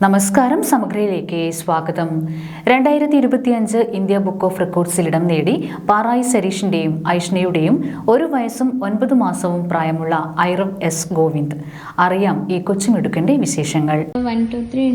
നമസ്കാരം സമഗ്രയിലേക്ക് സ്വാഗതം. രണ്ടായിരത്തി ഇരുപത്തിയഞ്ച് ഇന്ത്യ ബുക്ക് ഓഫ് റെക്കോർഡ്സിൽ ഇടം നേടി പാറായി സരീഷിന്റെയും ഐഷ്ണയുടെയും ഒരു വയസ്സും ഒൻപത് മാസവും പ്രായമുള്ള ഐറവ് എസ് ഗോവിന്ദ്. അറിയാം ഈ കൊച്ചുമിടുക്കന്റെ വിശേഷങ്ങൾ. One two three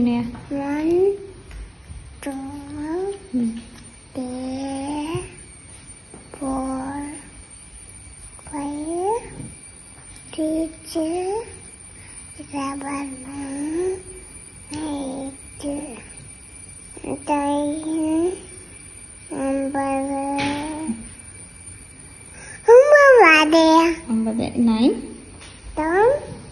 nine.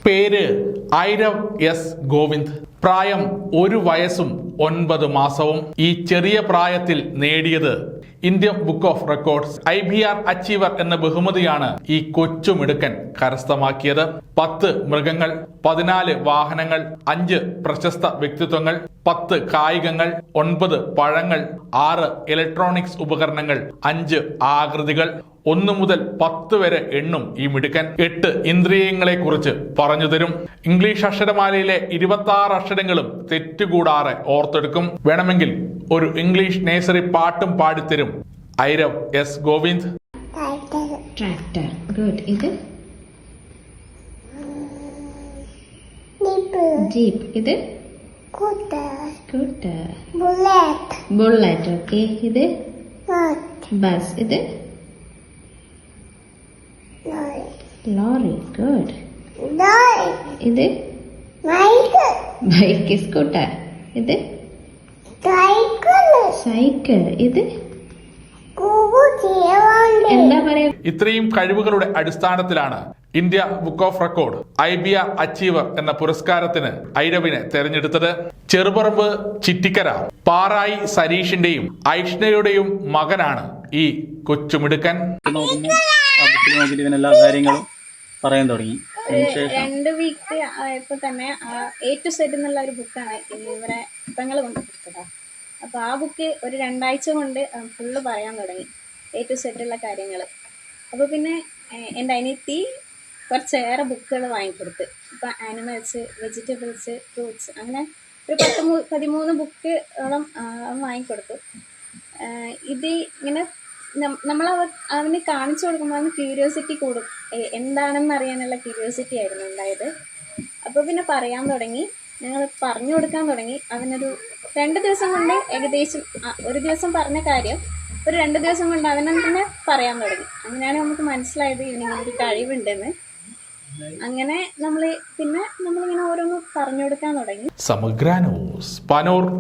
പേര് ഐരവ് എസ് ഗോവിന്ദ്. പ്രായം ഒരു വയസ്സും ഒൻപത് മാസവും. ഈ ചെറിയ പ്രായത്തിൽ നേടിയത് Indian book of records. I B R achiever എന്ന ബഹുമതിയാണ് ഈ കൊച്ചുമിടുക്കൻ കരസ്ഥമാക്കിയത്. പത്ത് മൃഗങ്ങൾ പതിനാല് വാഹനങ്ങൾ അഞ്ച് പ്രശസ്ത വ്യക്തിത്വങ്ങൾ പത്ത് കായികങ്ങൾ ഒൻപത് പഴങ്ങൾ ആറ് ഇലക്ട്രോണിക്സ് ഉപകരണങ്ങൾ അഞ്ച് ആകൃതികൾ ഒന്ന് മുതൽ പത്ത് വരെ എണ്ണും ഈ മിടുക്കൻ എട്ട് ഇന്ദ്രിയങ്ങളെ കുറിച്ച് പറഞ്ഞു തരും. ഇംഗ്ലീഷ് അക്ഷരമാലയിലെ ഇരുപത്തി ആറ് അക്ഷരങ്ങളും തെറ്റുകൂടാറെ ഓർത്തെടുക്കും. വേണമെങ്കിൽ ഒരു ഇംഗ്ലീഷ് നേഴ്സറി പാട്ടും പാടിത്തരും. Airav S Govind. Tractor good ഇത്? ജീപ്പ് ഇത്? സ്കൂട്ടർ ബുള്ളറ്റ് ബുള്ളറ്റ് ഓക്കെ ഇത്? ബസ് ഇത്? Lorry good. ഗുഡ് ഇത്? ബൈക്ക് ബൈക്ക് സ്കൂട്ടർ ഇത്? സൈക്കിൾ സൈക്കിൾ ഇത്? എന്താ പറയാ? ഇത്രയും കഴിവുകളുടെ അടിസ്ഥാനത്തിലാണ് India book of record I B R achiever എന്ന പുരസ്കാരത്തിന് ഐരവിനെ തെരഞ്ഞെടുത്തത് ചെറുപറമ്പ് ചിറ്റിക്കര പാറായി സരീഷിന്റെയും ഐഷ്ണയുടെയും മകനാണ് ഈ കൊച്ചുമിടുക്കൻ. ആ ബുക്കിൽ നോക്കിയിട്ട് ഇവൻ എല്ലാ കാര്യങ്ങളും പറയാൻ തുടങ്ങി. അതിനുശേഷം രണ്ട് വീക്ക് ആയപ്പോൾ തന്നെ എ ടു സെറ്റ് എന്നുള്ള ഒരു ബുക്കാണ് ഇവരെ പെങ്ങൾ കൊണ്ട് കൊടുത്തത്. അപ്പോൾ ആ ബുക്ക് ഒരു രണ്ടാഴ്ച കൊണ്ട് ഫുള്ള് പറയാൻ തുടങ്ങി. എ ടു സെറ്റുള്ള കാര്യങ്ങൾ അപ്പോൾ പിന്നെ എന്റെ അനിയത്തി കുറച്ചേറെ ബുക്കുകൾ വാങ്ങിക്കൊടുത്ത്. ഇപ്പൊ ആനിമൽസ് വെജിറ്റബിൾസ് ഫ്രൂട്ട്സ് അങ്ങനെ ഒരു പത്ത് പതിമൂന്ന് ബുക്കോളം വാങ്ങിക്കൊടുത്തു. ഇത് ഇങ്ങനെ നമ്മൾ അവന് കാണിച്ചു കൊടുക്കുമ്പോൾ അവന് ക്യൂരിയോസിറ്റി കൂടും. എന്താണെന്ന് അറിയാനുള്ള ക്യൂരിയോസിറ്റി ആയിരുന്നു ഉണ്ടായത്. അപ്പോൾ പിന്നെ പറയാൻ തുടങ്ങി. ഞങ്ങൾ പറഞ്ഞു കൊടുക്കാൻ തുടങ്ങി. അവനൊരു രണ്ട് ദിവസം കൊണ്ട് ഏകദേശം ഒരു ദിവസം പറഞ്ഞ കാര്യം ഒരു രണ്ട് ദിവസം കൊണ്ട് അവനെ തന്നെ പറയാൻ തുടങ്ങി. അങ്ങനെയാണ് നമുക്ക് മനസ്സിലായത് ഇവനിങ്ങനെ ഒരു കഴിവുണ്ടെന്ന്. അങ്ങനെ നമ്മൾ പിന്നെ നമ്മളിങ്ങനെ ഓരോന്ന് പറഞ്ഞു കൊടുക്കാൻ തുടങ്ങി. സമഗ്ര ന്യൂസ് പനൂർ.